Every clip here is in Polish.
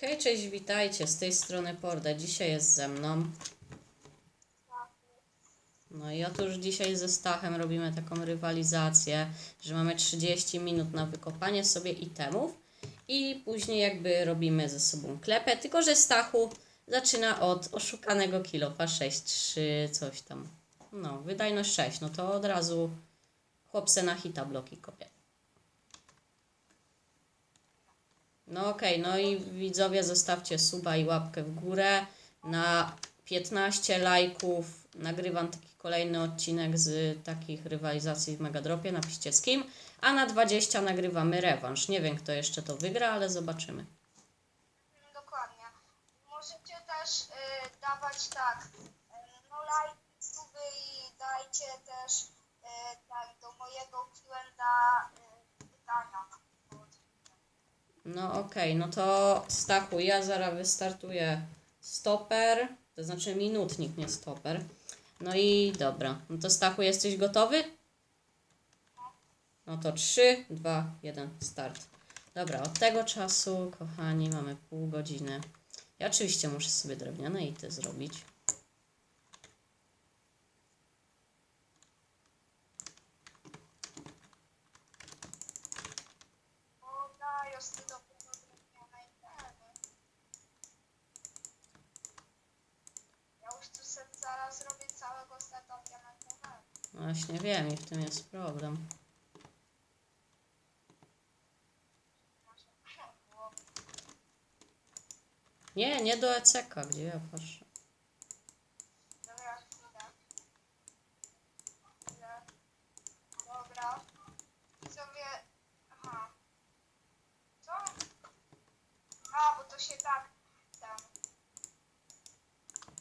Hej, cześć, witajcie, z tej strony Porda. Dzisiaj jest ze mną. No i otóż dzisiaj ze Stachem robimy taką rywalizację, że mamy 30 minut na wykopanie sobie itemów i później jakby robimy ze sobą klepę, tylko że Stachu zaczyna od oszukanego kilofa 6-3, coś tam. No, wydajność 6, no to od razu chłopce na hita bloki kopie. No okej, no i widzowie zostawcie suba i łapkę w górę. Na 15 lajków nagrywam taki kolejny odcinek z takich rywalizacji w Megadropie, napiszcie z kim. A na 20 nagrywamy rewanż. Nie wiem kto jeszcze to wygra, ale zobaczymy. Dokładnie. Możecie też y, dawać tak, y, no lajki, suby i dajcie też y, tak do mojego Q&A y, pytania. No okej, no to Stachu, ja zaraz wystartuję stoper, to znaczy minutnik, nie stoper. No i dobra, no to Stachu jesteś gotowy? No to 3, 2, 1, start. Dobra, od tego czasu, kochani, mamy pół godziny. Ja oczywiście muszę sobie drewniane ity zrobić. Bo daję z tego drewnianej temy. Ja już tu sobie zaraz zrobię całego seta diamentowego. No Właśnie wiem i w tym jest problem. Nie, nie do ECK, gdzie ja patrzę.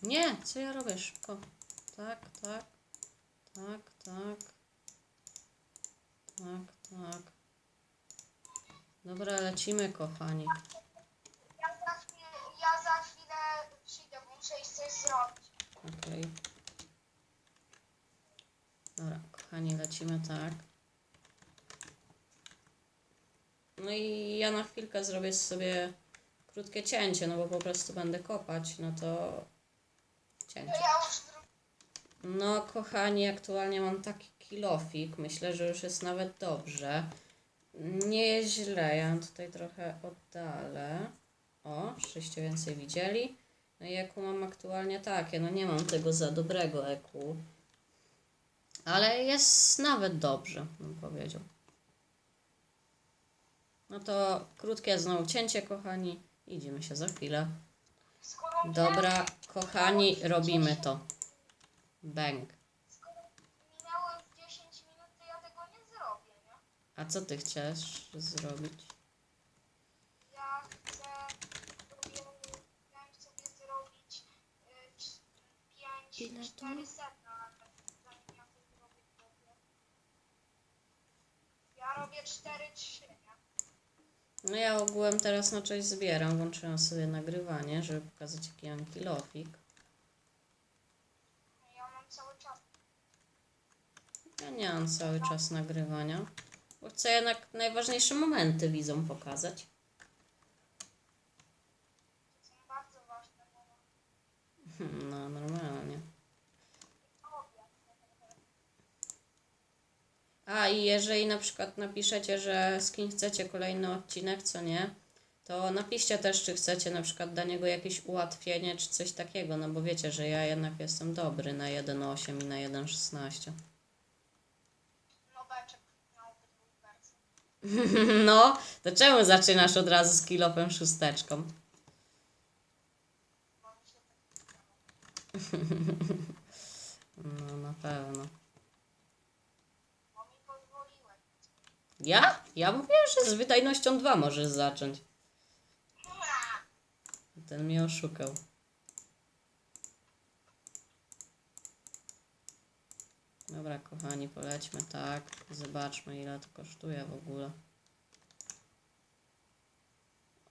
Nie, co ja robię? Szybko. Tak, tak. Tak, tak. Tak, tak. Dobra, lecimy, kochani. Ja za chwilę, ja za chwilę przyjdę, bo muszę iść coś zrobić. Okej. Dobra, kochani, lecimy tak. No i ja na chwilkę zrobię sobie krótkie cięcie, no bo po prostu będę kopać, no to cięcie. ja już. No, kochani, aktualnie mam taki kilofik. Myślę, że już jest nawet dobrze. Nie jest źle. Ja tutaj trochę oddalę. O, żeście więcej widzieli. No i eku mam aktualnie takie. No nie mam tego za dobrego eku. Ale jest nawet dobrze, bym powiedział. No to krótkie znowu cięcie, kochani. Idziemy się za chwilę. Dobra, kochani, robimy to. Bang. Skoro minęło już 10 minut, to ja tego nie zrobię, nie? A co ty chcesz zrobić? Ja chcę sobie, chciałem sobie zrobić y, Ile 5, to? 4 setna, zanim ja to zrobię sobie. Ja robię 4, 3, nie? No ja ogółem teraz na coś zbieram. Włączyłam sobie nagrywanie, żeby pokazać jaki mam kilofik. Ja mam cały czas. Ja nie mam cały czas nagrywania. Bo chcę jednak najważniejsze momenty widzom pokazać. Są bardzo ważne No normalnie. A i jeżeli na przykład napiszecie, że z kim chcecie kolejny odcinek, co nie, to napiszcie też, czy chcecie na przykład dla niego jakieś ułatwienie, czy coś takiego, no bo wiecie, że ja jednak jestem dobry na 1.8 i na 1.16. No beczek na obydwu wersji. No, to czemu zaczynasz od razu z kilofem szósteczką? No, na pewno. Ja? Ja mówiłem, że z wydajnością 2 możesz zacząć. Ten mnie oszukał. Dobra, kochani, polećmy tak. Zobaczmy, ile to kosztuje w ogóle.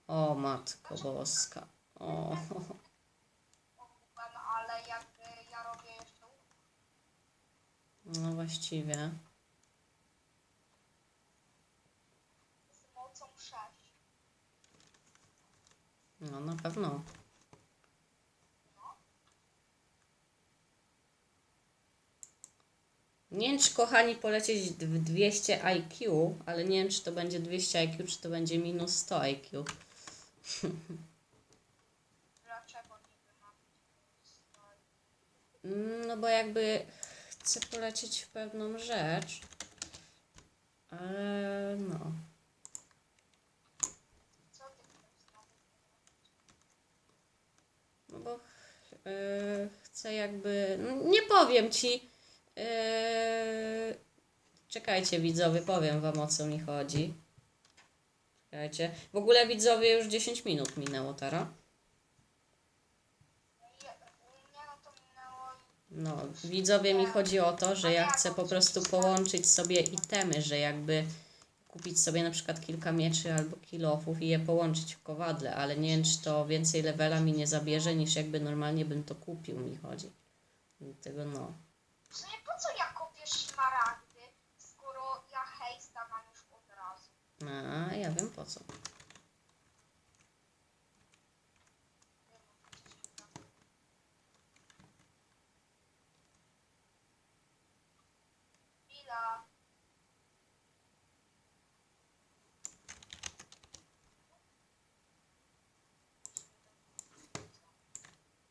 O, matko boska. O, no właściwie. z mocą 6. No na pewno. Nie wiem, czy kochani polecieć w 200 IQ, ale nie wiem, czy to będzie 200 IQ, czy to będzie minus 100 IQ. No bo jakby chcę polecieć w pewną rzecz. Ale no. No bo ch- yy, chcę jakby. no Nie powiem ci. Yy, czekajcie, widzowie, powiem wam o co mi chodzi. Czekajcie. W ogóle widzowie już 10 minut minęło i No, widzowie mi chodzi o to, że ja chcę po prostu połączyć sobie itemy, że jakby kupić sobie na przykład kilka mieczy albo kilofów i je połączyć w kowadle, ale nie wiem, czy to więcej levela mi nie zabierze niż jakby normalnie bym to kupił, mi chodzi. Dlatego no. Po co ja kopię szmaragdy, skoro ja hejsta mam już od razu? A, ja wiem po co.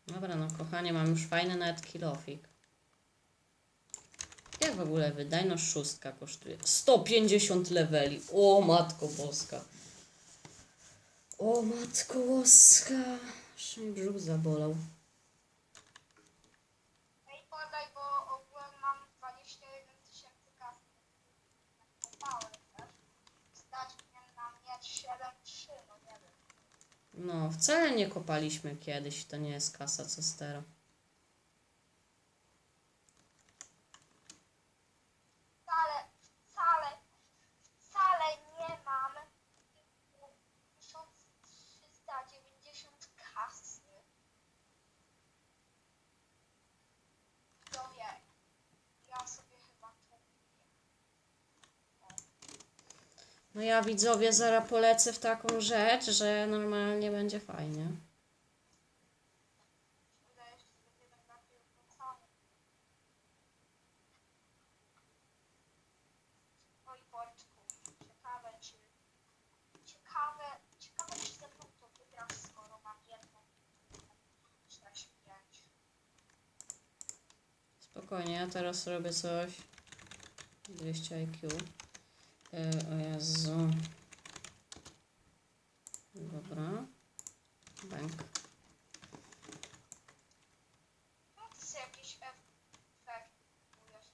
Dobra, no kochanie, mam już fajny nawet kilofik. W ogóle wydajność szóstka kosztuje? 150 leveli. O matko boska. O matko boska. Aż mi brzuch zabolał. Ej, podaj, bo ogółem mam 21 tysięcy kasy. Kopałem też. Stać mnie na mieć 7,3, no nie wiem. No, wcale nie kopaliśmy kiedyś. To nie jest kasa co stera. Wcale, wcale, wcale nie mam 1390 kasy. To wie, ja sobie chyba kupię. No ja widzowie zaraz polecę w taką rzecz, że normalnie będzie fajnie. Wydaje się, że będę bardziej opłacony. Oj, Boczku, ciekawe czy... Ciekawe, ciekawe czy ze mną to wygrasz, skoro mam jedną 45. Spokojnie, ja teraz robię coś. 200 IQ. E, o Jezu. Dobra. Bank. No to sobie jakiś efekt kupujesz.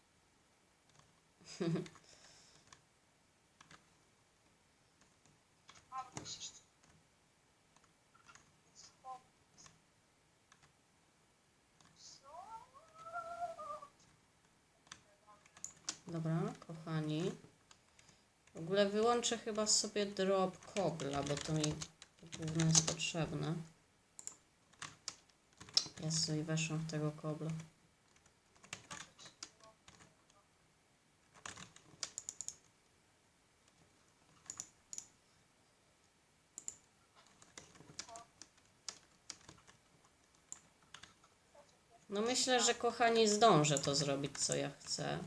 A, musisz... Co? Co? Dobra, kochani. Ogóle wyłączę chyba sobie drop kobla, bo to mi głównie jest potrzebne. Jezu, i weszłam w tego kobla. No myślę, że kochani zdążę to zrobić, co ja chcę.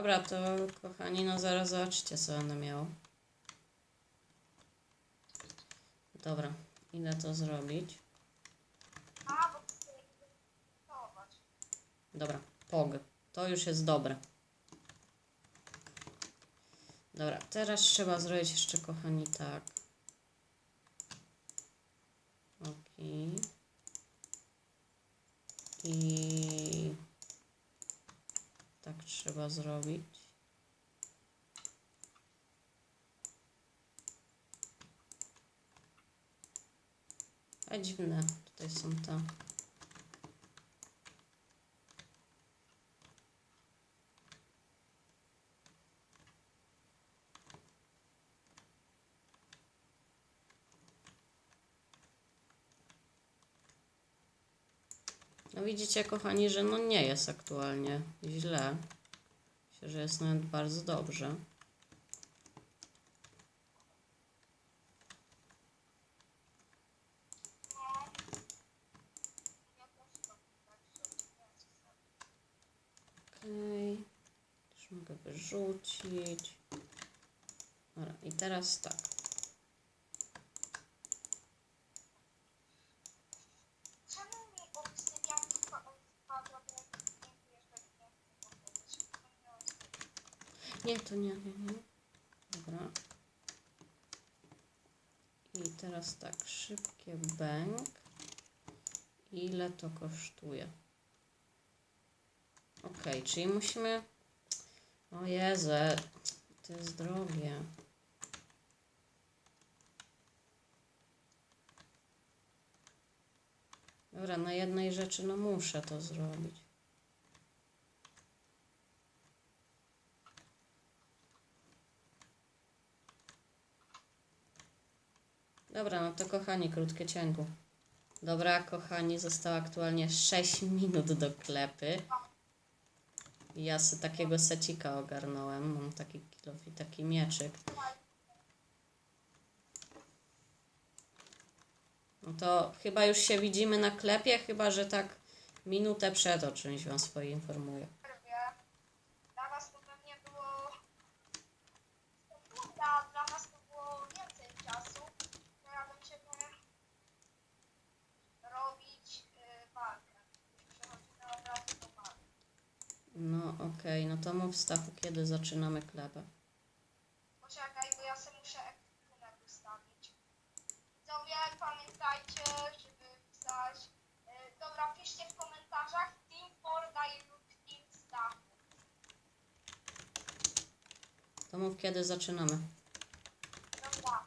Dobra, to kochani, no zaraz zobaczycie, co będę miał. Dobra, ile to zrobić? Dobra, POG. To już jest dobre. Dobra, teraz trzeba zrobić jeszcze, kochani, tak. Ok. I tak trzeba zrobić. A dziwne, tutaj są te. No widzicie, kochani, że no nie jest aktualnie źle. Myślę, że jest nawet bardzo dobrze. Okej. Mogę wyrzucić. Dobra, i teraz tak. Czemu mi obsydian wpadła, bo dziękuję, że nie chcę powiedzieć. Nie, to nie, nie, nie. Dobra. I teraz tak, szybkie bęk. Ile to kosztuje? Okej, czyli musimy... O Jezu, to jest drogie. Dobra, na jednej rzeczy no muszę to zrobić. Dobra, no to kochani, krótkie ciągu. Dobra, kochani, zostało aktualnie 6 minut do klepy. Ja sobie takiego secika ogarnąłem. Mam taki kilof taki mieczyk. No to chyba już się widzimy na klepie, chyba że tak minutę przed o czymś wam swoje informuję. przerwie. Dla was to pewnie było sekunda, dla nas to było więcej czasu. Teraz będziemy robić y, walkę. Przechodzimy od razu do walki. No okej, no to mów Stachu, kiedy zaczynamy klepę. Poczekaj, bo ja sobie muszę ekwipunek ustawić. Widzowie, pamiętajcie, żeby pisać. Y, dobra, piszcie w komentarzach Team Forda lub Team Stachu. To mów, kiedy zaczynamy. Dobra.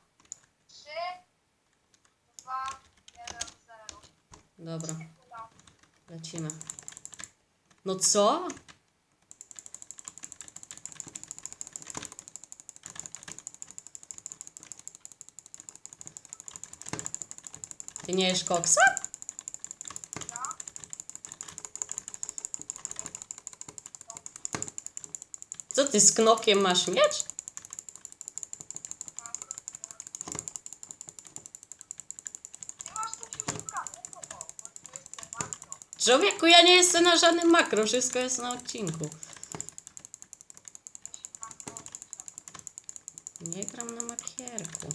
3, 2, 1, 0. Dobra, Sekunda. lecimy. No co? Jesz koksa? Co ty z knokiem masz miecz? Człowieku, ja nie jestem na żadnym makro, wszystko jest na odcinku. Jeśli makro, Nie gram na makierku.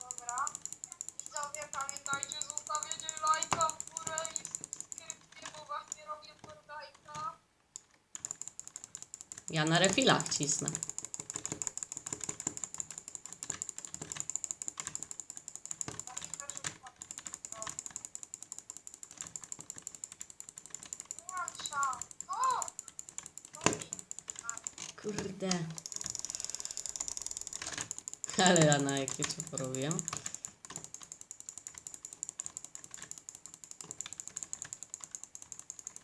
Dobra. Widzowie, pamiętajcie, zostawienie lajka w górę i subskrypcję, bo właśnie robię Fortnite'a. Ja na refilach cisnę. Kurde. Ale ja na jakie co porobiłem.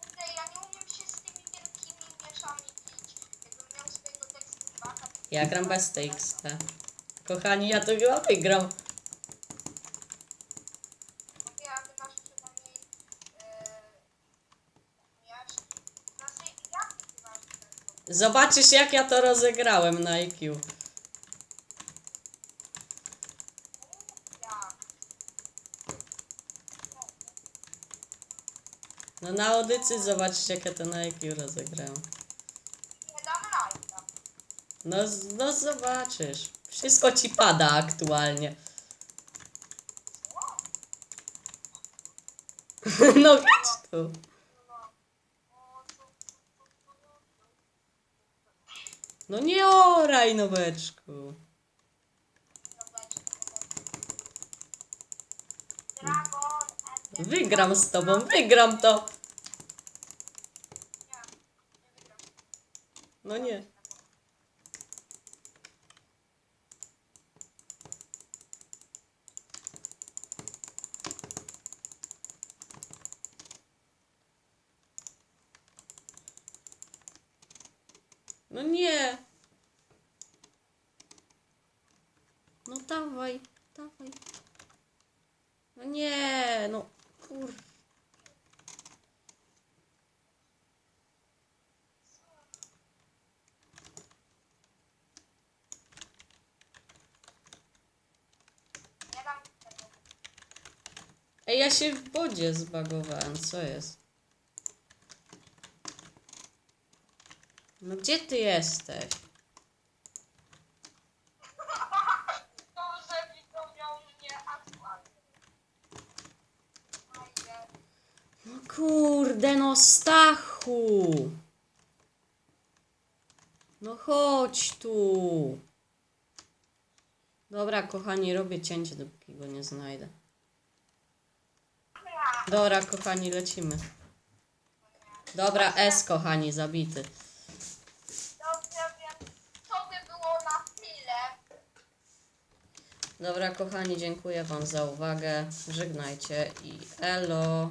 Kurde, ja nie umiem się z tymi wielkimi mieczami bić. Jakbym miał swojego tekstubaka... Ja gram bez TXT. Kochani, ja to chyba wygram. Mówię, a ty masz przynajmniej... Miecz. Znaczy? Zobaczysz jak ja to rozegrałem na IQ. No na audycji zobaczcie jak ja to na IQ rozegrałem. No, no zobaczysz. Wszystko ci pada aktualnie. No chodź tu. No. Nie oraj noweczku. Wygram z tobą, wygram to. No nie. No nie. No dawaj, dawaj. No nie, no kur... Nie dam tego. Ej, ja się w wodzie zbagowałem, co jest? No gdzie ty jesteś? No kurde, no Stachu! No chodź tu! Dobra, kochani, robię cięcie, dopóki go nie znajdę. Dobra, kochani, lecimy. Dobra, S, kochani, zabity. Dobrze, więc to by było na tyle. Dobra, kochani, dziękuję Wam za uwagę. Żegnajcie i elo.